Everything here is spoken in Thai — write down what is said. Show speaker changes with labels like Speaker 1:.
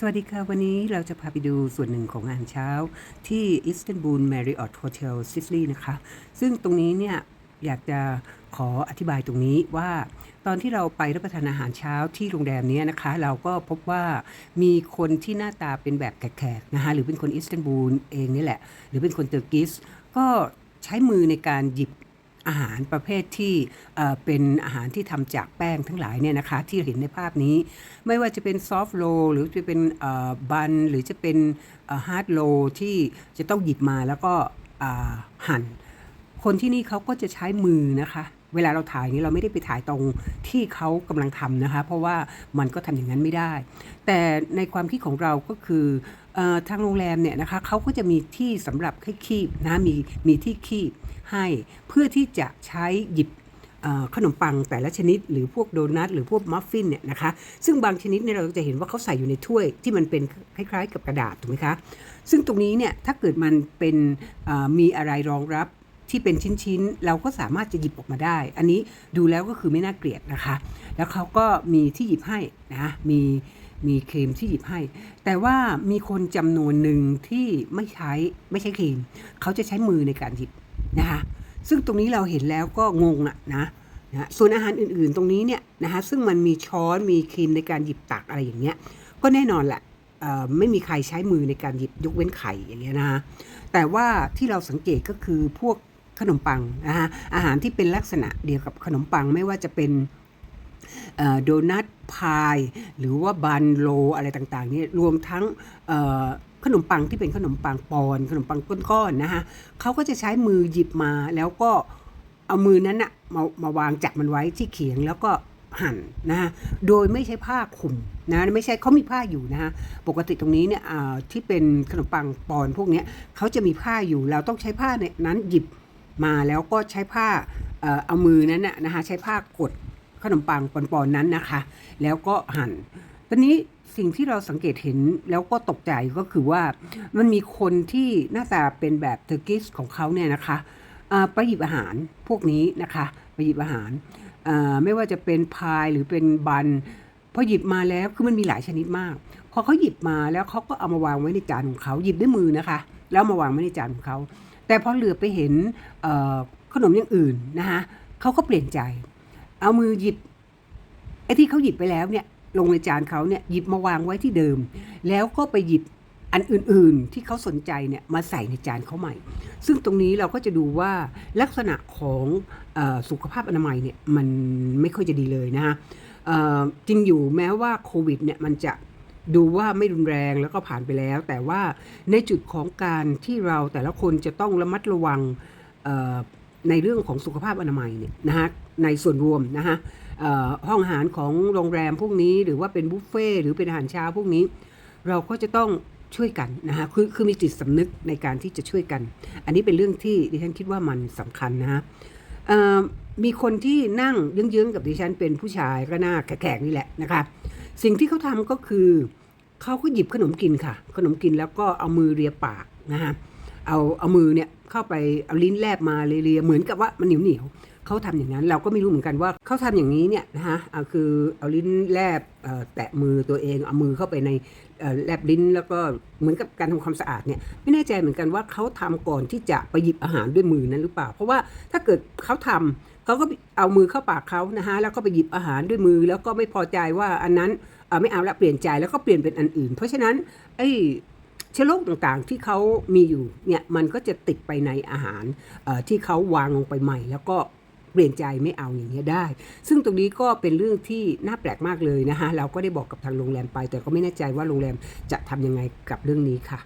Speaker 1: สวัสดีค่ะ วันนี้เราจะพาไปดูส่วนหนึ่งของอาหารเช้าที่อิสตันบูลแมริออตโฮเทลซิสลีนะคะ ซึ่งตรงนี้เนี่ยอยากจะขออธิบายตรงนี้ว่า ตอนที่เราไปรับประทานอาหารเช้าที่โรงแรมนี้นะคะ เราก็พบว่ามีคนที่หน้าตาเป็นแบบแขกๆนะคะหรือเป็นคนอิสตันบูลเองนี่แหละ หรือเป็นคนเตอร์กิสก็ใช้มือในการหยิบ อาหารประเภทที่เป็นอาหารที่ทำจากแป้งทั้งหลายเนี่ยนะคะที่เห็นในภาพนี้ ไม่ว่าจะเป็นซอฟโรหรือจะเป็นบันหรือจะเป็นฮาร์ดโรที่จะต้องหยิบมาแล้วก็หั่น คนที่นี่เขาก็จะใช้มือนะคะเวลาเราถ่ายนี้เราไม่ได้ไปถ่ายตรงที่เขากำลังทำนะคะ เพราะว่ามันก็ทำอย่างนั้นไม่ได้ แต่ในความคิดของเราก็คือ ทางโรงแรมเนี่ยนะคะเขาก็จะมีที่สำหรับให้คีบนะมีมีที่คีบให้เพื่อที่จะใช้หยิบขนมปังแต่ละชนิด หรือพวกโดนัทหรือพวกมัฟฟินเนี่ยนะคะซึ่งบางชนิดเนี่ยเราจะเห็นว่าเขาใส่อยู่ในถ้วยที่มันเป็นคล้ายๆ กับกระดาษถูกไหมคะ ซึ่งตรงนี้เนี่ยถ้าเกิดมันเป็นมีอะไรรองรับที่เป็นชิ้นๆ เราก็สามารถจะหยิบออกมาได้ อันนี้ดูแล้วก็คือไม่น่าเกลียดนะคะ แล้วเขาก็มีที่หยิบให้นะมี มีครีมที่หยิบให้ แต่ว่ามีคนจำนวนหนึ่งที่ไม่ใช้ไม่ใช้ครีม เขาจะใช้มือในการหยิบนะคะซึ่งตรงนี้เราเห็นแล้วก็งงอะนะนะส่วนอาหารอื่นๆตรงนี้เนี่ยนะคะซึ่งมันมีช้อนมีครีมในการหยิบตักอะไรอย่างเงี้ยก็แน่นอนแหละไม่มีใครใช้มือในการหยิบยกเว้นไข่อย่างเงี้ยนะคะแต่ว่าที่เราสังเกตก็คือพวกขนมปังนะคะอาหารที่เป็นลักษณะเดียวกับขนมปังไม่ว่าจะเป็น โดนัทพาย หรือว่าบันโลอะไรต่างๆนี่รวมทั้งขนมปังที่เป็นขนมปังปอนขนมปังก้อนๆนะคะเขาก็จะใช้มือหยิบมาแล้วก็เอามือนั้นอะมามาวางจับมันไว้ที่เขียงแล้วก็หั่นนะคะโดยไม่ใช้ผ้าคลุมนะไม่ใช่เขามีผ้าอยู่นะคะปกติตรงนี้เนี่ยที่เป็นขนมปังปอนพวกนี้เขาจะมีผ้าอยู่เราต้องใช้ผ้าเนี่ยนั้นหยิบมาแล้วก็ใช้ผ้าเอามือนั้นนะนะคะใช้ผ้ากด ขนมปังปอนๆนั้นนะคะ แล้วก็หั่นตอนนี้สิ่งที่เราสังเกตเห็นแล้วก็ตกใจก็คือว่ามันมีคนที่หน้าตาเป็นแบบเทอร์กิสของเขาเนี่ยนะคะไปหยิบอาหารพวกนี้นะคะไปหยิบอาหารไม่ว่าจะเป็นพายหรือเป็นบันพอหยิบมาแล้วคือมันมีหลายชนิดมาก พอเขาหยิบมาแล้วเขาก็เอามาวางไว้ในจานของเขาหยิบด้วยมือนะคะ แล้วมาวางไว้ในจานของเขาแต่พอเหลือไปเห็นขนมอย่างอื่นนะคะเขาก็เปลี่ยนใจ เอามือหยิบไอ้ที่เขาหยิบไปแล้วเนี่ย ลงในจานเขาเนี่ยหยิบมาวางไว้ที่เดิม แล้วก็ไปหยิบอันอื่นๆ ที่เขาสนใจเนี่ยมาใส่ในจานเขาใหม่ ซึ่งตรงนี้เราก็จะดูว่าลักษณะของอสุขภาพอนามัยเนี่ยมันไม่ค่อยจะดีเลยนะฮะจริงอยู่แม้ว่าโควิดเนี่ยมันจะดูว่าไม่รุนแรงแล้วก็ผ่านไปแล้ว แต่ว่าในจุดของการที่เราแต่ละคนจะต้องระมัดระวัง ในเรื่องของสุขภาพอนามัยเนี่ยนะฮะในส่วนรวมนะฮะห้องอาหารของโรงแรมพวกนี้ หรือว่าเป็นบุฟเฟ่หรือเป็นอาหารเช้าพวกนี้ เราก็จะต้องช่วยกันนะฮะคือคือมีจิตสำนึกในการที่จะช่วยกัน อันนี้เป็นเรื่องที่ดิฉันคิดว่ามันสำคัญนะฮะมีคนที่นั่งเยื้องๆกับดิฉันเป็นผู้ชายก็หน้าแขกๆนี่แหละนะคะสิ่งที่เขาทำก็คือเขาก็หยิบขนมกินค่ะ ขนมกินแล้วก็เอามือเลียปากนะฮะเอาเอามือเนี่ย เข้าไปเอาลิ้นแลบมาเลียเหมือนกับว่ามันเหนียวเหนียวเขาทำอย่างนั้น เราก็ไม่รู้เหมือนกันว่าเขาทำอย่างนี้เนี่ยนะฮะเอาคือเอาลิ้นแลบแตะมือตัวเองเอามือเข้าไปในแลบลิ้นแล้วก็เหมือนกับการทำความสะอาดเนี่ยไม่แน่ใจเหมือนกันว่าเขาทำก่อนที่จะไปหยิบอาหารด้วยมือนั้นหรือเปล่า เพราะว่าถ้าเกิดเขาทำเขาก็เอามือเข้าปากเขานะฮะแล้วก็ไปหยิบอาหารด้วยมือ แล้วก็ไม่พอใจว่าอันนั้นเอ่อไม่เอาละเปลี่ยนใจแล้วก็เปลี่ยนเป็นอันอื่น เพราะฉะนั้นไอ้ ชื้อโรคต่างๆที่เขามีอยู่เนี่ยมันก็จะติดไปในอาหารที่เขาวางลงไปใหม่ แล้วก็เปลี่ยนใจไม่เอาอย่างนี้ได้ ซึ่งตรงนี้ก็เป็นเรื่องที่น่าแปลกมากเลยนะคะเราก็ได้บอกกับทางโรงแรมไป แต่ก็ไม่แน่ใจว่าโรงแรมจะทำยังไงกับเรื่องนี้ค่ะ